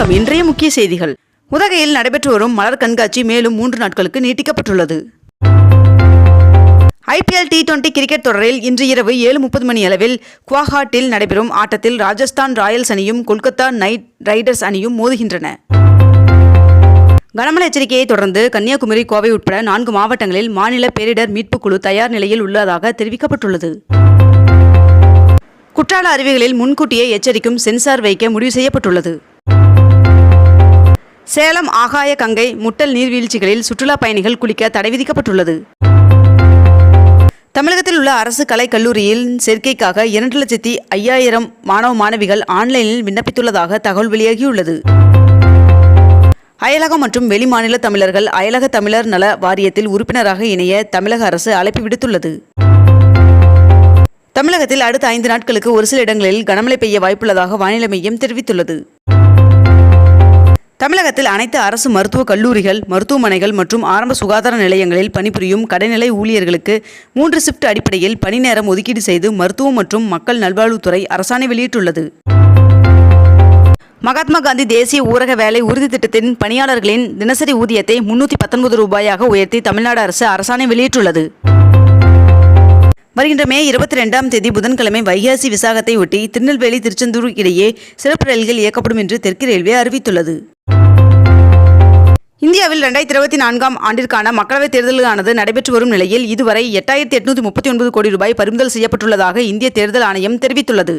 வணக்கம். இன்றைய முக்கிய செய்திகள். உதகையில் நடைபெற்று வரும் மலர் கண்காட்சி மேலும் மூன்று நாட்களுக்கு நீட்டிக்கப்பட்டுள்ளது. ஐபிஎல் டி டுவெண்டி கிரிக்கெட் தொடரில் இன்று இரவு ஏழு முப்பது மணி அளவில் குவாஹாட்டில் நடைபெறும் ஆட்டத்தில் ராஜஸ்தான் ராயல்ஸ் அணியும் கொல்கத்தா நைட் ரைடர்ஸ் அணியும் மோதுகின்றன. கனமழை எச்சரிக்கையை தொடர்ந்து கன்னியாகுமரி கோவை உட்பட நான்கு மாவட்டங்களில் மாநில பேரிடர் மீட்புக் குழு தயார் நிலையில் உள்ளதாக தெரிவிக்கப்பட்டுள்ளது. குற்றால அருவிகளில் முன்கூட்டியே எச்சரிக்கும் சென்சார் வைக்க முடிவு செய்யப்பட்டுள்ளது. சேலம் ஆகாய கங்கை முட்டல் நீர்வீழ்ச்சிகளில் சுற்றுலா பயணிகள் குளிக்க தடை விதிக்கப்பட்டுள்ளது. தமிழகத்தில் உள்ள அரசு கலைக் கல்லூரியில் சேர்க்கைக்காக இரண்டு லட்சத்தி ஐயாயிரம் மாணவ மாணவிகள் ஆன்லைனில் விண்ணப்பித்துள்ளதாக தகவல் வெளியாகியுள்ளது. அயலகம் மற்றும் வெளிமாநில தமிழர்கள் அயலக தமிழர் நல வாரியத்தில் உறுப்பினராக இணைய தமிழக அரசு அழைப்பு விடுத்துள்ளது. தமிழகத்தில் அடுத்த ஐந்து நாட்களுக்கு ஒரு சில இடங்களில் கனமழை பெய்ய வாய்ப்புள்ளதாக வானிலை மையம் தெரிவித்துள்ளது. தமிழகத்தில் அனைத்து அரசு மருத்துவக் கல்லூரிகள் மருத்துவமனைகள் மற்றும் ஆரம்ப சுகாதார நிலையங்களில் பணிபுரியும் கடைநிலை ஊழியர்களுக்கு மூன்று ஷிப்ட் அடிப்படையில் பணி நேரம் ஒதுக்கீடு செய்து மருத்துவம் மற்றும் மக்கள் நல்வாழ்வுத்துறை அரசாணை வெளியிட்டுள்ளது. மகாத்மா காந்தி தேசிய ஊரக வேலை உறுதி திட்டத்தின் பணியாளர்களின் தினசரி ஊதியத்தை முன்னூற்றி பத்தொன்பது ரூபாயாக உயர்த்தி தமிழ்நாடு அரசு அரசாணை வெளியிட்டுள்ளது. வருகின்ற மே இருபத்தி ரெண்டாம் தேதி புதன்கிழமை வைகாசி விசாகத்தை ஒட்டி திருநெல்வேலி திருச்செந்தூர் இடையே சிறப்பு ரயில்கள் இயக்கப்படும் என்று தெற்கு ரயில்வே அறிவித்துள்ளது. இந்தியாவில் ரெண்டாயிரத்தி இருபத்தி நான்காம் ஆண்டிற்கான மக்களவைத் தேர்தலானது நடைபெற்று வரும் நிலையில் இதுவரை எட்டாயிரத்தி எட்நூத்தி முப்பத்தி ஒன்பது கோடி ரூபாய் பறிமுதல் செய்யப்பட்டுள்ளதாக இந்திய தேர்தல் ஆணையம் தெரிவித்துள்ளது.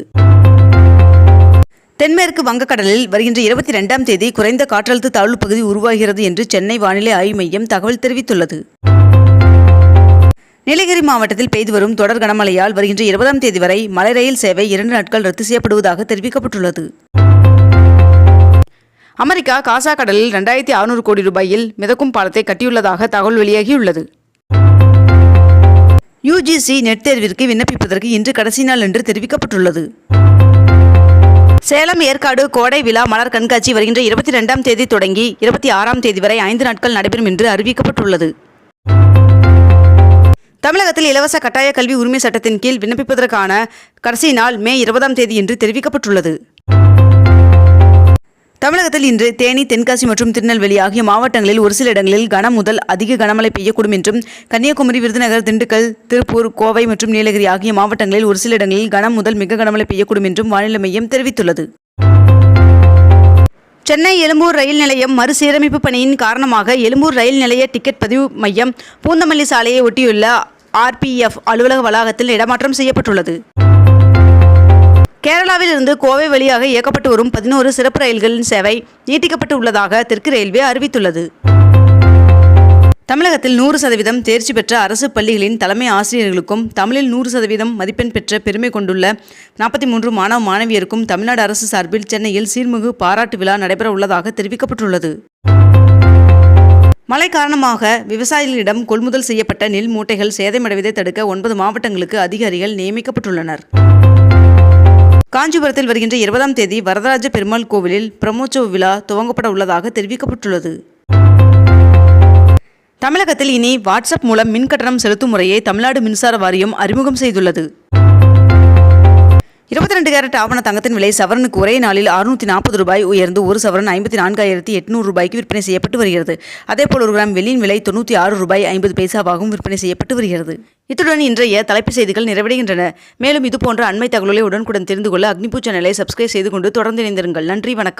தென்மேற்கு வங்கக்கடலில் வருகின்ற இருபத்தி ரெண்டாம் தேதி குறைந்த காற்றழுத்த தாழ்வு பகுதி உருவாகிறது என்று சென்னை வானிலை ஆய்வு மையம் தகவல் தெரிவித்துள்ளது. நீலகிரி மாவட்டத்தில் பெய்து வரும் தொடர் கனமழையால் வருகின்ற இருபதாம் தேதி வரை மலை ரயில் சேவை இரண்டு நாட்கள் ரத்து செய்யப்படுவதாக தெரிவிக்கப்பட்டுள்ளது. அமெரிக்கா காசா கடலில் ரெண்டாயிரத்தி அறுநூறு கோடி ரூபாயில் மிதக்கும் பாலத்தை கட்டியுள்ளதாக தகவல் வெளியாகியுள்ளது. யுஜிசி நெட் தேர்விற்கு விண்ணப்பிப்பதற்கு இன்று கடைசி நாள் என்று தெரிவிக்கப்பட்டுள்ளது. சேலம் ஏற்காடு கோடை விழா மலர் கண்காட்சி வருகின்ற இருபத்தி ரெண்டாம் தேதி தொடங்கி இருபத்தி ஆறாம் தேதி வரை ஐந்து நாட்கள் நடைபெறும் என்று அறிவிக்கப்பட்டுள்ளது. தமிழகத்தில் இலவச கட்டாய கல்வி உரிமை சட்டத்தின் கீழ் விண்ணப்பிப்பதற்கான கடைசி நாள் மே இருபதாம் தேதி என்று தெரிவிக்கப்பட்டுள்ளது. தமிழகத்தில் இன்று தேனி தென்காசி மற்றும் திருநெல்வேலி ஆகிய மாவட்டங்களில் ஒரு சில இடங்களில் கனம் முதல் அதிக கனமழை பெய்யக்கூடும் என்றும் கன்னியாகுமரி விருதுநகர் திண்டுக்கல் திருப்பூர் கோவை மற்றும் நீலகிரி ஆகிய மாவட்டங்களில் ஒரு சில இடங்களில் கனம் முதல் மிக கனமழை பெய்யக்கூடும் என்றும் வானிலை மையம் தெரிவித்துள்ளது. சென்னை எழும்பூர் ரயில் நிலையம் மறுசீரமைப்பு பணியின் காரணமாக எழும்பூர் ரயில் நிலைய டிக்கெட் பதிவு மையம் பூந்தமல்லி சாலையை ஒட்டியுள்ள ஆர்பிஎஃப் அலுவலக வளாகத்தில் இடமாற்றம் செய்யப்பட்டுள்ளது. கேரளாவில் இருந்து கோவை வழியாக இயக்கப்பட்டு வரும் பதினோரு சிறப்பு ரயில்களின் சேவை நீட்டிக்கப்பட்டு உள்ளதாக தெற்கு ரயில்வே அறிவித்துள்ளது. தமிழகத்தில் நூறு சதவீதம் தேர்ச்சி பெற்ற அரசு பள்ளிகளின் தலைமை ஆசிரியர்களுக்கும் தமிழில் நூறு சதவீதம் மதிப்பெண் பெற்ற பெருமை கொண்டுள்ள நாற்பத்தி மூன்று மாணவ மாணவியருக்கும் தமிழ்நாடு அரசு சார்பில் சென்னையில் சீர்மிகு பாராட்டு விழா நடைபெற உள்ளதாக தெரிவிக்கப்பட்டுள்ளது. மழை காரணமாக விவசாயிகளிடம் கொள்முதல் செய்யப்பட்ட நெல் மூட்டைகள் சேதமடைவதை தடுக்க ஒன்பது மாவட்டங்களுக்கு அதிகாரிகள் நியமிக்கப்பட்டுள்ளனர். காஞ்சிபுரத்தில் வருகின்ற இருபதாம் தேதி வரதராஜ பெருமாள் கோவிலில் பிரம்மோற்சவ விழா துவங்கப்பட உள்ளதாக தெரிவிக்கப்பட்டுள்ளது. தமிழகத்தில் இனி வாட்ஸ்அப் மூலம் மின் கட்டணம் செலுத்தும் முறையை தமிழ்நாடு மின்சார வாரியம் அறிமுகம் செய்துள்ளது. இருபத்தி ரெண்டு கேரட் ஆவண தங்கத்தின் விலை சவரனுக்கு ஒரே நாளில் அறுநூத்தி நாற்பது ரூபாய் உயர்ந்து ஒரு சவரன் ஐம்பத்தி நான்காயிரத்தி எட்நூறு ரூபாய்க்கு விற்பனை செய்யப்பட்டு வருகிறது. அதேபோல் ஒரு கிராம் வெள்ளியின் விலை தொண்ணூற்றி ஆறு ரூபாய் ஐம்பது பைசாவாகவும் விற்பனை செய்யப்பட்டு வருகிறது. இத்துடன் இன்றைய தலைப்பு செய்திகள் நிறைவடைகின்றன. மேலும் இதுபோன்ற அண்மை தகவல்களை உடனுக்குடன் தெரிந்து கொள்ள அக்னிபூ சேனலை சப்ஸ்கிரைப் செய்து கொண்டு தொடர்ந்து இணைந்திருங்கள். நன்றி வணக்கம்.